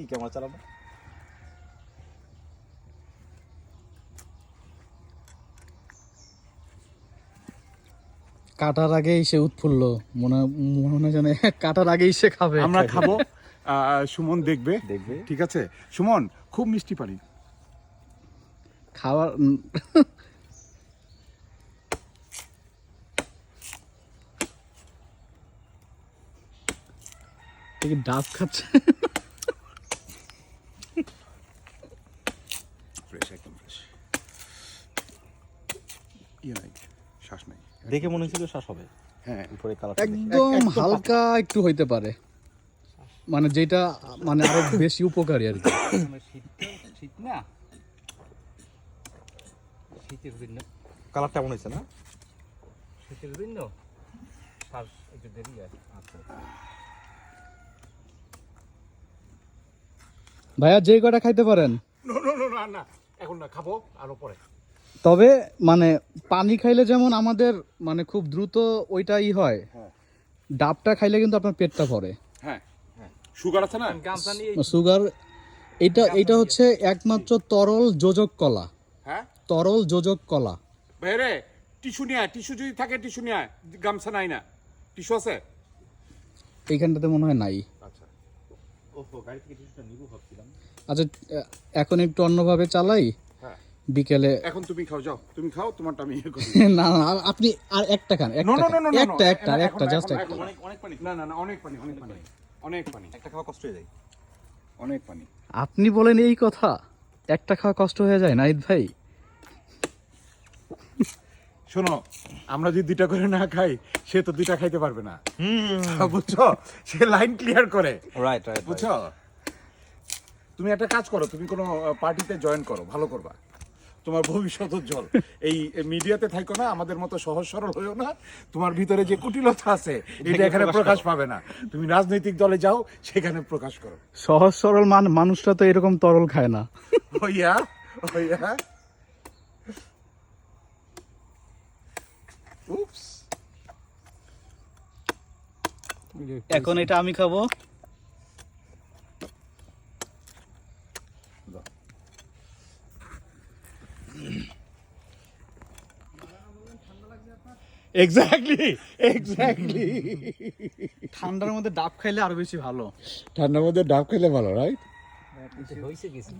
কি ক্যামেরা চালাবো? কাটার আগেই সে উৎফুল্ল। মনে মনে হয় যেন কাটার আগেই সে খাবে। আমরা খাব। সুমন দেখবে। দেখবে। ঠিক আছে? সুমন খুব মিষ্টি পানি। খাওয়ার ডাব খাচ্ছে? ফ্রেশ একদম ফ্রেশ ইয়ে নাই শ্বাস নাই। দেখে মনে হচ্ছিল শ্বাস হবে। হ্যাঁ। উপরে কালার একদম হালকা একটু হইতে পারে। মানে যেটা মানে আরও বেশি উপকারী আর কি। শীত শীত না? শীতের না কালারটা শীতের একটু দেরি আছে আচ্ছা। ভাইয়া যে কটা খাইতে পারেন? নো নো নো না না। এখন না খাব আরও পরে। তবে মানে পানি খাইলে যেমন আমাদের মানে খুব দ্রুত ওইটাই হয় হ্যাঁ। ডাবটা খাইলে কিন্তু আপনার পেটটা ভরে। হ্যাঁ সুগার আছে না? সুগার এটা এটা হচ্ছে একমাত্র তরল যোজক কলা। হ্যাঁ? তরল যোজক কলা। বাইরে টিস্যু নিয়ে টিস্যু যদি থাকে টিস্যু নিয়ে গামছা নাই না। টিস্যু আছে? এইখানটাতে মনে হয় নাই। আচ্ছা। ওহো গাড়ি থেকে টিস্যুটা নিবো ভাবছিলাম। আচ্ছা এখন একটু অন্যভাবে চালাই। হ্যাঁ। বিকেলে এখন তুমি খাও যাও। তুমি খাও তোমারটা আমি ইয়ে না না আপনি আর একটা খান একটা একটা একটা জাস্ট একটা অনেক অনেক পানি। না না না অনেক পানি অনেক পানি। অনেক পানি। একটা খাওয়া কষ্ট হয়ে যায়। অনেক পানি। আপনি বলেন এই কথা। একটা খাওয়া কষ্ট হয়ে যায় নাইদ ভাই? শোনো আমরা যদি দুইটা করে না খাই সে তো দুইটা খাইতে পারবে না। বুঝছ? সে লাইন ক্লিয়ার করে। রাইট রাইট বুঝছ? তুমি একটা কাজ করো তুমি কোনো পার্টিতে জয়েন করো ভালো করবা। তোমার ভবিষ্যৎ উজ্জ্বল। এই মিডিয়াতে থাকো না আমাদের মতো সহজ সরল হয়েও না। তোমার ভিতরে যে কুটিলতা আছে এটা এখানে প্রকাশ পাবে না। তুমি রাজনৈতিক দলে যাও সেখানে প্রকাশ করো। সহজ সরল মান মানুষটা তো এরকম তরল খায় না। হইয়া হইয়া। উপস এখন এটা আমি খাব। এক্স্যাক্টলি এক্স্যাক্টলি ঠান্ডার মধ্যে ডাব খাইলে আরও বেশি ভালো। ঠান্ডার মধ্যে ডাব খাইলে ভালো রাইট হয়েছে কিছু?